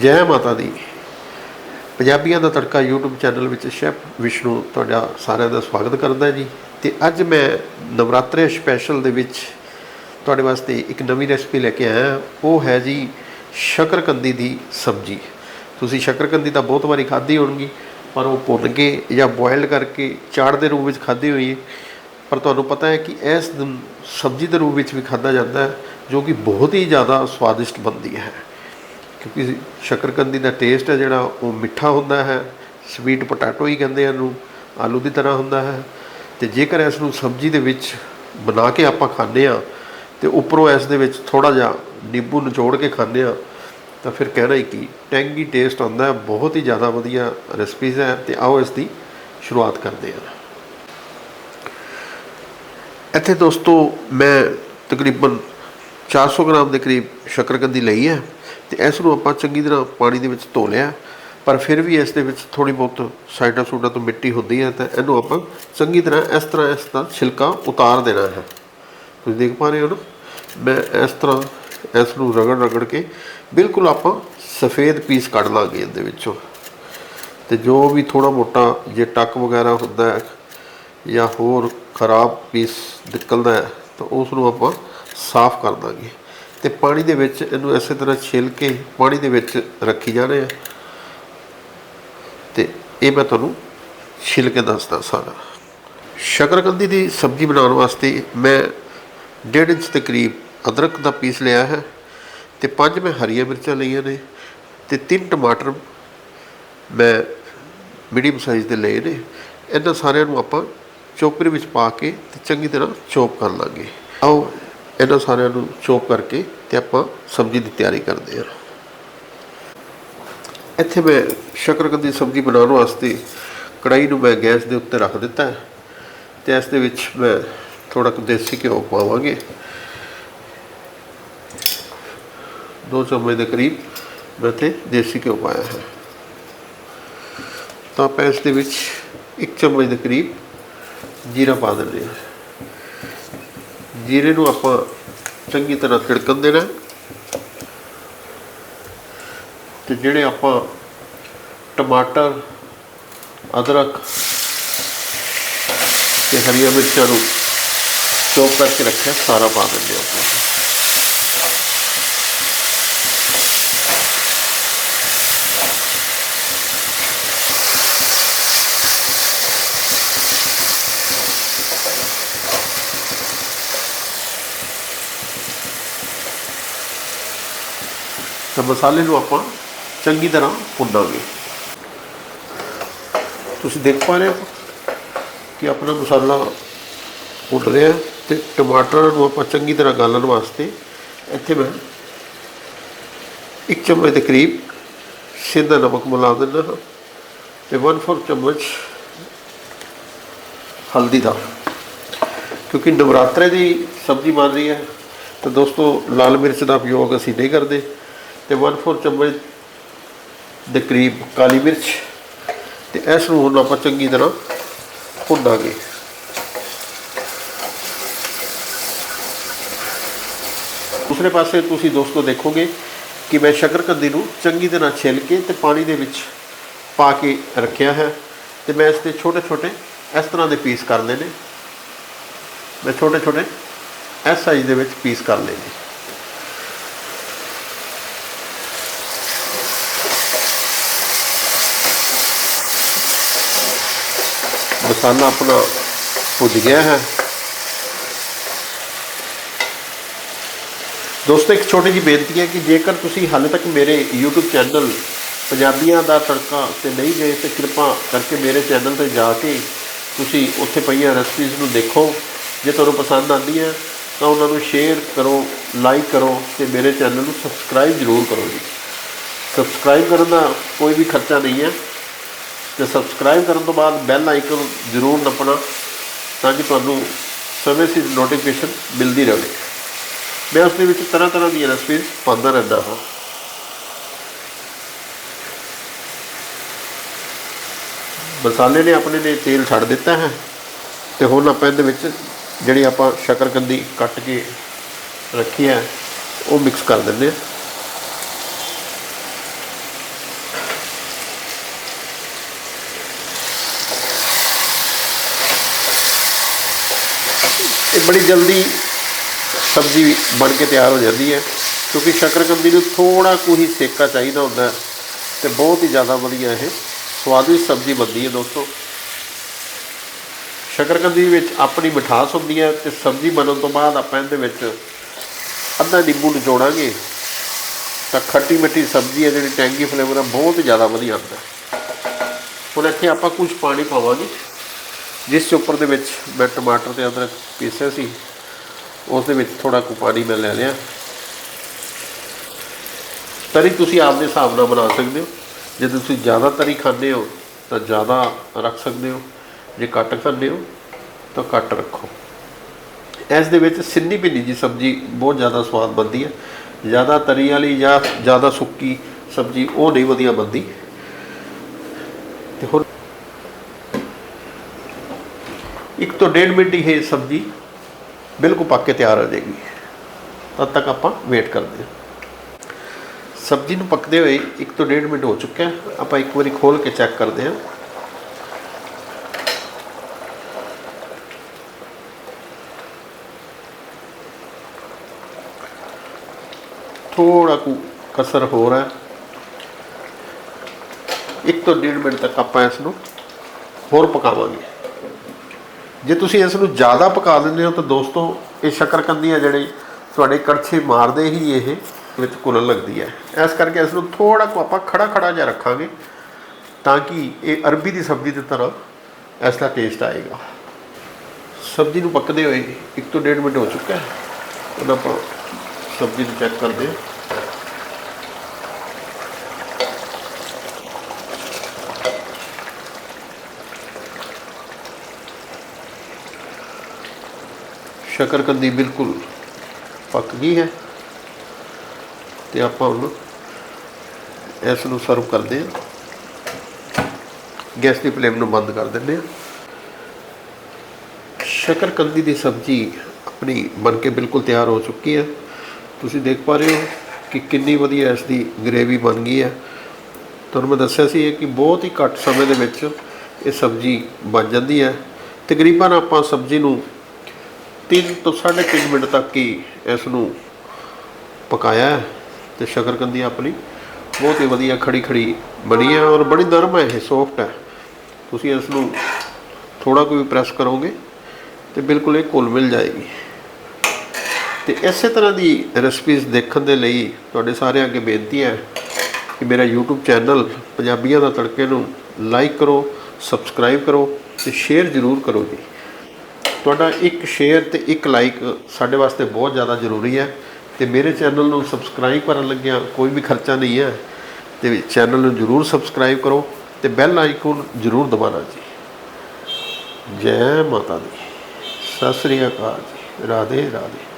ਜੈ ਮਾਤਾ ਦੀ। ਪੰਜਾਬੀਆਂ ਦਾ ਤੜਕਾ YouTube ਚੈਨਲ ਵਿੱਚ ਸ਼ੈਫ ਵਿਸ਼ਨੂੰ ਤੁਹਾਡਾ ਸਾਰਿਆਂ ਦਾ ਸਵਾਗਤ ਕਰਦਾ ਜੀ। ਤੇ ਅੱਜ ਮੈਂ ਨਵਰਾਤਰੇ ਸਪੈਸ਼ਲ ਦੇ ਵਿੱਚ ਤੁਹਾਡੇ ਵਾਸਤੇ ਇੱਕ ਨਵੀਂ ਰੈਸਪੀ ਲੈ ਕੇ ਆਇਆ। ਉਹ ਹੈ ਜੀ ਸ਼ਕਰਕੰਦੀ ਦੀ ਸਬਜ਼ੀ। ਤੁਸੀਂ ਸ਼ਕਰਕੰਦੀ ਤਾਂ ਬਹੁਤ ਵਾਰੀ ਖਾਧੀ ਹੋਣਗੀ, ਪਰ ਉਹ ਭੁੰਨ ਕੇ ਜਾਂ ਬੋਇਲ ਕਰਕੇ ਚਾੜ ਦੇ ਰੂਪ ਵਿੱਚ ਖਾਧੀ ਹੋਈ ਹੈ। ਪਰ ਤੁਹਾਨੂੰ ਪਤਾ ਹੈ ਕਿ ਇਸ ਦਿਨ ਸਬਜ਼ੀ ਦੇ ਰੂਪ ਵਿੱਚ ਵੀ ਖਾਧਾ ਜਾਂਦਾ ਹੈ, ਜੋ ਕਿ ਬਹੁਤ ਹੀ ਜ਼ਿਆਦਾ ਸਵਾਦਿਸ਼ਟ ਬਣਦੀ ਹੈ। ਕਿਉਂਕਿ ਸ਼ਕਰਕੰਦੀ ਦਾ ਟੇਸਟ ਹੈ ਜਿਹੜਾ, ਉਹ ਮਿੱਠਾ ਹੁੰਦਾ ਹੈ ਸਵੀਟ ਪੋਟੈਟੋ ਹੀ ਕਹਿੰਦੇ ਇਹਨੂੰ, ਆਲੂ ਦੀ ਤਰ੍ਹਾਂ ਹੁੰਦਾ ਹੈ। ਤੇ ਜੇਕਰ ਇਸ ਨੂੰ ਸਬਜ਼ੀ ਦੇ ਵਿੱਚ ਬਣਾ ਕੇ ਆਪਾਂ ਖਾਂਦੇ ਆ ਤੇ ਉੱਪਰੋਂ ਇਸ ਦੇ ਵਿੱਚ ਥੋੜਾ ਜਿਹਾ ਨਿੰਬੂ ਨਿਚੋੜ ਕੇ ਖਾਂਦੇ ਆ ਤਾਂ ਫਿਰ ਕਹਿਣਾ ਹੀ ਕੀ ਟੈਂਗੀ ਟੇਸਟ ਆਉਂਦਾ ਹੈ, ਬਹੁਤ ਹੀ ਜ਼ਿਆਦਾ ਵਧੀਆ ਰੈਸਪੀਜ਼ ਹੈ ਤੇ ਆਓ ਇਸ ਦੀ ਸ਼ੁਰੂਆਤ ਕਰਦੇ ਹਾਂ। ਇੱਥੇ ਦੋਸਤੋ, ਮੈਂ ਤਕਰੀਬਨ 400 ਗ੍ਰਾਮ ਦੇ ਕਰੀਬ ਸ਼ੱਕਰਕੰਦੀ ਲਈ ਹੈ। ਤੇ ਇਸ ਨੂੰ ਆਪਾਂ ਚੰਗੀ ਤਰ੍ਹਾਂ ਪਾਣੀ ਦੇ ਵਿੱਚ ਧੋ ਲਿਆ। ਪਰ ਫਿਰ ਵੀ ਇਸ ਦੇ ਵਿੱਚ ਥੋੜੀ ਬਹੁਤ ਸਾਈਡਾਂ ਸੂਡਾਂ ਤੋਂ ਮਿੱਟੀ ਹੁੰਦੀ ਹੈ ਤਾਂ ਇਹਨੂੰ ਆਪਾਂ ਚੰਗੀ ਤਰ੍ਹਾਂ ਇਸ ਤਰ੍ਹਾਂ ਇਸ ਦਾ ਛਿਲਕਾ ਉਤਾਰ ਦੇਣਾ ਹੈ। ਤੁਸੀਂ ਦੇਖ ਪਾ ਰਹੇ ਹੋ ਨਾ? ਮੈਂ ਇਸ ਤਰ੍ਹਾਂ ਇਸ ਨੂੰ ਰਗੜ ਰਗੜ ਕੇ ਬਿਲਕੁਲ ਆਪਾਂ ਸਫੇਦ ਪੀਸ ਕੱਢ ਲਾਂਗੇ ਇਹਦੇ ਵਿੱਚੋਂ। ਤੇ ਜੋ ਵੀ ਥੋੜਾ ਮੋਟਾ ਜੇ ਟੱਕ ਵਗੈਰਾ ਹੁੰਦਾ ਹੈ ਜਾਂ ਹੋਰ ਖਰਾਬ ਪੀਸ ਨਿਕਲਦਾ ਹੈ ਤਾਂ ਉਸ ਨੂੰ ਆਪਾਂ ਸਾਫ਼ ਕਰ ਦਾਂਗੇ। ਤੇ ਪਾਣੀ ਦੇ ਵਿੱਚ ਇਹਨੂੰ ਇਸੇ ਤਰ੍ਹਾਂ ਛਿੱਲ ਕੇ ਪਾਣੀ ਦੇ ਵਿੱਚ ਰੱਖੀ ਜਾਣੇ ਆ। ਤੇ ਇਹ ਮੈਂ ਤੁਹਾਨੂੰ ਛਿੱਲ ਕੇ ਦੱਸਦਾ ਸਾਰਾ। ਸ਼ਕਰਕੰਦੀ ਦੀ ਸਬਜ਼ੀ ਬਣਾਉਣ ਵਾਸਤੇ ਮੈਂ 1.5 ਇੰਚ ਦੇ ਕਰੀਬ ਅਦਰਕ ਦਾ ਪੀਸ ਲਿਆ ਹੈ ਤੇ ਪੰਜ ਮੈਂ ਹਰੀਆਂ ਮਿਰਚਾਂ ਲਈਆਂ ਨੇ ਤੇ ਤਿੰਨ ਟਮਾਟਰ ਮੈਂ ਮੀਡੀਅਮ ਸਾਈਜ਼ ਦੇ ਲਏ ਨੇ। ਇਹਨਾਂ ਸਾਰਿਆਂ ਨੂੰ ਆਪਾਂ ਚੋਪਰ ਵਿੱਚ ਪਾ ਕੇ ਤੇ ਚੰਗੀ ਤਰ੍ਹਾਂ ਚੋਪ ਕਰ ਲਾਂਗੇ। ਆਓ ਇਹਨਾਂ ਸਾਰਿਆਂ ਨੂੰ ਚੋਪ ਕਰਕੇ ਤੇ ਆਪਾਂ ਸਬਜ਼ੀ ਦੀ ਤਿਆਰੀ ਕਰਦੇ ਹਾਂ। ਇੱਥੇ ਮੈਂ ਸ਼ਕਰਕੰਦੀ ਸਬਜ਼ੀ ਬਣਾਉਣ ਵਾਸਤੇ ਕੜਾਈ ਨੂੰ ਮੈਂ ਗੈਸ ਦੇ ਉੱਤੇ ਰੱਖ ਦਿੱਤਾ ਹੈ ਤੇ ਇਸ ਦੇ ਵਿੱਚ ਮੈਂ ਥੋੜਾ ਕੁ ਦੇਸੀ ਘਿਓ ਪਾਵਾਂਗੇ। ਦੋ ਚਮਚ ਦੇ ਕਰੀਬ ਮੈਂ ਤੇ ਦੇਸੀ ਘਿਓ ਪਾਇਆ ਹੈ। ਤਾਂ ਆਪਾਂ ਇਸ ਦੇ ਵਿੱਚ ਇੱਕ ਚਮਚ ਦੇ ਕਰੀਬ ਜੀਰਾ ਪਾ ਦਿੰਦੇ ਹਾਂ। ਜੀਰੇ ਨੂੰ ਆਪਾਂ ਚੰਗੀ ਤਰ੍ਹਾਂ ਤਿੜਕਣ ਦੇਣਾ ਹੈ। ਤੇ ਜਿਹੜੇ ਆਪਾਂ ਟਮਾਟਰ, ਅਦਰਕ ਤੇ ਹਰੀਆਂ ਮਿਰਚਾਂ ਨੂੰ ਚੌਪ ਕਰਕੇ ਰੱਖਿਆ, ਸਾਰਾ ਪਾ ਦਿੰਦੇ ਹਾਂ ਆਪਾਂ ਤਾਂ ਮਸਾਲੇ ਨੂੰ ਆਪਾਂ ਚੰਗੀ ਤਰ੍ਹਾਂ ਭੁੰਨਾਂਗੇ। ਤੁਸੀਂ ਦੇਖ ਪਾ ਰਹੇ ਹੋ ਕਿ ਆਪਣਾ ਮਸਾਲਾ ਭੁੰਨ ਰਿਹਾ ਹੈ ਤੇ ਟਮਾਟਰ ਨੂੰ ਆਪਾਂ ਚੰਗੀ ਤਰ੍ਹਾਂ ਗਾਲਣ ਵਾਸਤੇ ਇੱਥੇ ਮੈਂ ਇੱਕ ਚਮਚ ਦੇ ਕਰੀਬ ਸਿੱਧਾ ਨਮਕ ਮਿਲਾ ਦਿੰਦਾ ਹਾਂ ਤੇ 1/4 ਚਮਚ ਹਲਦੀ ਦਾ। ਕਿਉਂਕਿ ਨਵਰਾਤਰੇ ਦੀ ਸਬਜ਼ੀ ਬਣ ਰਹੀ ਹੈ, ਤਾਂ ਦੋਸਤੋ ਲਾਲ ਮਿਰਚ ਦਾ ਉਪਯੋਗ ਅਸੀਂ ਨਹੀਂ ਕਰਦੇ। ਤੇ 1/4 ਚਮਚ ਦੇ ਕਰੀਬ ਕਾਲੀ ਮਿਰਚ ਤੇ ਇਸ ਨੂੰ ਹੁਣ ਆਪਾਂ ਚੰਗੀ ਤਰ੍ਹਾਂ ਭੁੰਨਾਂਗੇ। ਦੂਸਰੇ ਪਾਸੇ ਤੁਸੀਂ ਦੋਸਤੋ ਦੇਖੋਗੇ ਕਿ ਮੈਂ ਸ਼ਕਰਕੰਦੀ ਨੂੰ ਚੰਗੀ ਤਰ੍ਹਾਂ ਛਿੱਲ ਕੇ ਤੇ ਪਾਣੀ ਦੇ ਵਿੱਚ ਪਾ ਕੇ ਰੱਖਿਆ ਹੈ ਤੇ ਮੈਂ ਇਸ ਤੇ ਛੋਟੇ ਛੋਟੇ ਇਸ ਤਰ੍ਹਾਂ ਦੇ ਪੀਸ ਕਰਨੇ ਨੇ। ਮੈਂ ਛੋਟੇ ਛੋਟੇ ਇਸ ਸਾਈਜ਼ ਦੇ ਵਿੱਚ ਪੀਸ ਕਰ ਲਏ ਨੇ ਮਸਾਲਾ ਆਪਣਾ ਭੁੱਜ ਗਿਆ ਹੈ। ਦੋਸਤੋ, ਇੱਕ ਛੋਟੀ ਜਿਹੀ ਬੇਨਤੀ ਹੈ ਕਿ ਜੇਕਰ ਤੁਸੀਂ ਹਾਲੇ ਤੱਕ ਮੇਰੇ YouTube ਚੈਨਲ ਪੰਜਾਬੀਆਂ ਦਾ ਤੜਕਾ ਤੇ ਨਹੀਂ ਗਏ, ਤੇ ਕਿਰਪਾ ਕਰਕੇ ਮੇਰੇ ਚੈਨਲ ਤੇ ਜਾ ਕੇ ਤੁਸੀਂ ਉੱਥੇ ਪਈਆਂ ਰੈਸਪੀਜ਼ ਨੂੰ ਦੇਖੋ। ਜੇ ਤੁਹਾਨੂੰ ਪਸੰਦ ਆਉਂਦੀ ਹੈ, ਤਾਂ ਉਹਨਾਂ ਨੂੰ ਸ਼ੇਅਰ ਕਰੋ ਲਾਈਕ ਕਰੋ, ਤੇ ਮੇਰੇ ਚੈਨਲ ਨੂੰ ਸਬਸਕ੍ਰਾਈਬ ਜ਼ਰੂਰ ਕਰੋ ਜੀ। ਸਬਸਕ੍ਰਾਈਬ ਕਰਨ ਦਾ ਕੋਈ ਵੀ ਖਰਚਾ ਨਹੀਂ ਹੈ। ਤੇ ਸਬਸਕ੍ਰਾਈਬ ਕਰਨ ਤੋਂ ਬਾਅਦ ਬੈਲ ਆਈਕਨ ਜ਼ਰੂਰ ਨੱਪਣਾ ਤਾਂ ਕਿ ਤੁਹਾਨੂੰ ਸਮੇਂ ਸਿਰ ਨੋਟੀਫਿਕੇਸ਼ਨ ਮਿਲਦੀ ਰਹੇ। ਮੈਂ ਉਸ ਦੇ ਵਿੱਚ ਤਰ੍ਹਾਂ ਤਰ੍ਹਾਂ ਦੀਆਂ ਰੈਸਪੀਜ਼ ਪਾਉਂਦਾ ਰਹਿੰਦਾ ਹਾਂ। ਮਸਾਲੇ ਨੇ ਆਪਣੇ ਨੇ ਤੇਲ ਛੱਡ ਦਿੱਤਾ ਹੈ ਤੇ ਹੁਣ ਆਪਾਂ ਇਹਦੇ ਵਿੱਚ ਜਿਹੜੀ ਆਪਾਂ ਸ਼ਕਰਕੰਦੀ ਕੱਟ ਕੇ ਰੱਖੀ ਹੈ, ਉਹ ਮਿਕਸ ਕਰ ਦਿੰਦੇ ਹਾਂ। ਇਹ ਬੜੀ ਜਲਦੀ ਸਬਜ਼ੀ ਬਣ ਕੇ ਤਿਆਰ ਹੋ ਜਾਂਦੀ ਹੈ, ਕਿਉਂਕਿ ਸ਼ਕਰਕੰਦੀ ਨੂੰ ਥੋੜਾ ਕੁ ਹੀ ਸੇਕਾ ਚਾਹੀਦਾ ਹੁੰਦਾ ਹੈ ਤੇ ਬਹੁਤ ਹੀ ਜ਼ਿਆਦਾ ਵਧੀਆ ਇਹ ਸਵਾਦਿਸ਼ਟ ਸਬਜ਼ੀ ਬਣਦੀ ਹੈ ਦੋਸਤੋ। ਸ਼ੱਕਰਕੰਦੀ ਵਿੱਚ ਆਪਣੀ ਮਿਠਾਸ ਹੁੰਦੀ ਹੈ ਤੇ ਸਬਜ਼ੀ ਬਣਨ ਤੋਂ ਬਾਅਦ ਆਪਾਂ ਇਹਦੇ ਵਿੱਚ ਅੱਧਾ ਨਿੰਬੂ ਨਿਚੋੜਾਂਗੇ, ਤਾਂ ਖੱਟੀ ਮਿੱਠੀ ਸਬਜ਼ੀ ਹੈ ਜਿਹੜੀ ਟੈਂਗੀ ਫਲੇਵਰ ਹੈ, ਬਹੁਤ ਜ਼ਿਆਦਾ ਵਧੀਆ ਹੁੰਦਾ ਹੁਣ ਇੱਥੇ ਆਪਾਂ ਕੁਝ ਪਾਣੀ ਪਾਵਾਂਗੇ। ਜਿਸ ਦੇ ਦੇ ਵਿੱਚ ਮੈਂ ਟਮਾਟਰ ਤੇ ਅਦਰਕ ਪੀਸਿਆ ਸੀ, ਉਸ ਦੇ ਵਿੱਚ ਥੋੜਾ ਕੁ ਪਾਣੀ ਮੈਂ ਲੈ ਲਿਆ। ਤਰੀ ਤੁਸੀਂ ਆਪਦੇ ਹਿਸਾਬ ਨਾਲ ਬਣਾ ਸਕਦੇ ਹੋ। ਜੇ ਤੁਸੀਂ ਜ਼ਿਆਦਾ ਤਰੀ ਖਾਂਦੇ ਹੋ, ਤਾਂ ਜ਼ਿਆਦਾ ਰੱਖ ਸਕਦੇ ਹੋ। ਜੇ ਘੱਟ ਖਾਂਦੇ ਹੋ, ਤਾਂ ਘੱਟ ਰੱਖੋ। ਇਸ ਦੇ ਵਿੱਚ ਸਿੰਨੀ ਭਿੰਨੀ ਜੀ ਸਬਜ਼ੀ ਬਹੁਤ ਜ਼ਿਆਦਾ ਸਵਾਦ ਬਣਦੀ ਹੈ। ਜ਼ਿਆਦਾ ਤਰੀ ਵਾਲੀ ਜਾਂ ਜ਼ਿਆਦਾ ਸੁੱਕੀ ਸਬਜ਼ੀ ਉਹ ਨਹੀਂ ਵਧੀਆ ਬਣਦੀ। ਤੇ ਹੋਰ ਇੱਕ ਤੋਂ ਡੇਢ ਮਿੰਟ ਹੀ ਇਹ ਸਬਜ਼ੀ ਬਿਲਕੁਲ ਪੱਕ ਕੇ ਤਿਆਰ ਹੋ ਜਾਏਗੀ। ਤਦ ਤੱਕ ਆਪਾਂ ਵੇਟ ਕਰਦੇ ਹਾਂ। ਸਬਜ਼ੀ ਨੂੰ ਪੱਕਦੇ ਹੋਏ ਇੱਕ ਤੋਂ ਡੇਢ ਮਿੰਟ ਹੋ ਚੁੱਕਿਆ ਆਪਾਂ ਇੱਕ ਵਾਰੀ ਖੋਲ ਕੇ ਚੈੱਕ ਕਰਦੇ ਹਾਂ। ਥੋੜਾ ਕੁ ਕਸਰ ਹੋ। ਰਿਹਾ ਇੱਕ ਤੋਂ ਡੇਢ ਮਿੰਟ ਤੱਕ ਆਪਾਂ ਇਸ ਨੂੰ ਹੋਰ ਪਕਾਵਾਂਗੇ। ਜੇ ਤੁਸੀਂ ਇਸ ਨੂੰ ਜ਼ਿਆਦਾ ਪਕਾ ਦਿੰਦੇ ਹੋ ਤਾਂ ਦੋਸਤੋ, ਇਹ ਸ਼ੱਕਰਕੰਦੀ ਹੈ ਜਿਹੜੇ ਤੁਹਾਡੇ ਕੜਛੇ ਮਾਰਦੇ ਹੀ ਇਹ ਵਿੱਚ ਘੁਲਣ ਲੱਗਦੀ ਹੈ। ਇਸ ਕਰਕੇ ਇਸ ਨੂੰ ਥੋੜਾ ਕੁ ਆਪਾਂ ਖੜਾ ਖੜਾ ਜਿਹਾ ਰੱਖਾਂਗੇ ਤਾਂ ਕਿ ਇਹ ਅਰਬੀ ਦੀ ਸਬਜ਼ੀ ਦੀ ਤਰ੍ਹਾਂ ਇਸ ਦਾ ਟੇਸਟ ਆਏਗਾ। ਸਬਜ਼ੀ ਨੂੰ ਪੱਕਦੇ ਹੋਏ ਇੱਕ ਤੋਂ ਡੇਢ ਮਿੰਟ ਹੋ ਚੁੱਕਾ ਹੈ। ਹੁਣ ਆਪਾਂ ਸਬਜ਼ੀ ਨੂੰ ਚੈੱਕ ਕਰਦੇ ਹਾਂ। ਸ਼ਕਰਕੰਦੀ ਬਿਲਕੁਲ। ਪੱਕ ਗਈ ਹੈ। ਤੇ ਆਪਾਂ ਹੁਣ ਇਸ ਨੂੰ ਸਰਵ ਕਰਦੇ ਹਾਂ। ਗੈਸ ਦੀ ਫਲੇਮ ਨੂੰ ਬੰਦ ਕਰ ਦਿੰਦੇ ਹਾਂ। ਸ਼ਕਰਕੰਦੀ ਦੀ ਸਬਜ਼ੀ ਆਪਣੀ ਬਣ ਕੇ ਬਿਲਕੁਲ ਤਿਆਰ ਹੋ ਚੁੱਕੀ ਹੈ। ਤੁਸੀਂ ਦੇਖ ਪਾ ਰਹੇ ਹੋ ਕਿ ਕਿੰਨੀ ਵਧੀਆ ਇਸ ਦੀ ਗ੍ਰੇਵੀ ਬਣ ਗਈ ਹੈ। ਤੁਹਾਨੂੰ ਮੈਂ ਦੱਸਿਆ ਸੀ ਕਿ ਬਹੁਤ ਹੀ ਘੱਟ ਸਮੇਂ ਦੇ ਵਿੱਚ ਇਹ ਸਬਜ਼ੀ ਬਣ ਜਾਂਦੀ ਹੈ। ਤਕਰੀਬਨ ਆਪਾਂ ਸਬਜ਼ੀ ਨੂੰ 3 ਤੋਂ 3.5 ਮਿੰਟ ਤੱਕ ਹੀ ਇਸ ਨੂੰ ਪਕਾਇਆ ਹੈ ਤੇ ਸ਼ਕਰਕੰਦੀ ਆਪਣੀ ਬਹੁਤ ਹੀ ਵਧੀਆ ਖੜੀ ਖੜੀ ਬਣੀ ਹੈ ਔਰ ਬੜੀ ਨਰਮ ਹੈ ਇਹ ਸੌਫਟ ਹੈ। ਤੁਸੀਂ ਇਸ ਨੂੰ ਥੋੜਾ ਕੋਈ ਪ੍ਰੈਸ ਕਰੋਗੇ ਤੇ ਬਿਲਕੁਲ ਇਹ ਘੁਲ ਮਿਲ ਜਾਏਗੀ। ਤੇ ਇਸੇ ਤਰ੍ਹਾਂ ਦੀ ਰੈਸਪੀਜ਼ ਦੇਖਣ ਦੇ ਲਈ ਤੁਹਾਡੇ ਸਾਰਿਆਂ ਅੱਗੇ ਬੇਨਤੀ ਹੈ ਕਿ ਮੇਰਾ YouTube ਚੈਨਲ ਪੰਜਾਬੀਆਂ ਦਾ ਤੜਕੇ ਨੂੰ ਲਾਈਕ ਕਰੋ ਸਬਸਕ੍ਰਾਈਬ ਕਰੋ ਤੇ ਸ਼ੇਅਰ ਜ਼ਰੂਰ ਕਰੋ ਜੀ। ਤੁਹਾਡਾ ਇੱਕ ਸ਼ੇਅਰ ਤੇ ਇੱਕ ਲਾਈਕ ਸਾਡੇ ਵਾਸਤੇ ਬਹੁਤ ਜ਼ਿਆਦਾ ਜ਼ਰੂਰੀ ਹੈ ਤੇ ਮੇਰੇ ਚੈਨਲ ਨੂੰ ਸਬਸਕ੍ਰਾਈਬ ਕਰਨ ਲੱਗਿਆ ਕੋਈ ਵੀ ਖਰਚਾ ਨਹੀਂ ਹੈ ਤੇ ਚੈਨਲ ਨੂੰ ਜ਼ਰੂਰ ਸਬਸਕ੍ਰਾਈਬ ਕਰੋ ਤੇ ਬੈਲ ਆਈਕਨ ਜ਼ਰੂਰ ਦਬਾਣਾ ਜੀ। ਜੈ ਮਾਤਾ ਦੀ। ਸਤਿ ਸ੍ਰੀ ਅਕਾਲ ਜੀ। ਰਾਧੇ ਰਾਧੇ।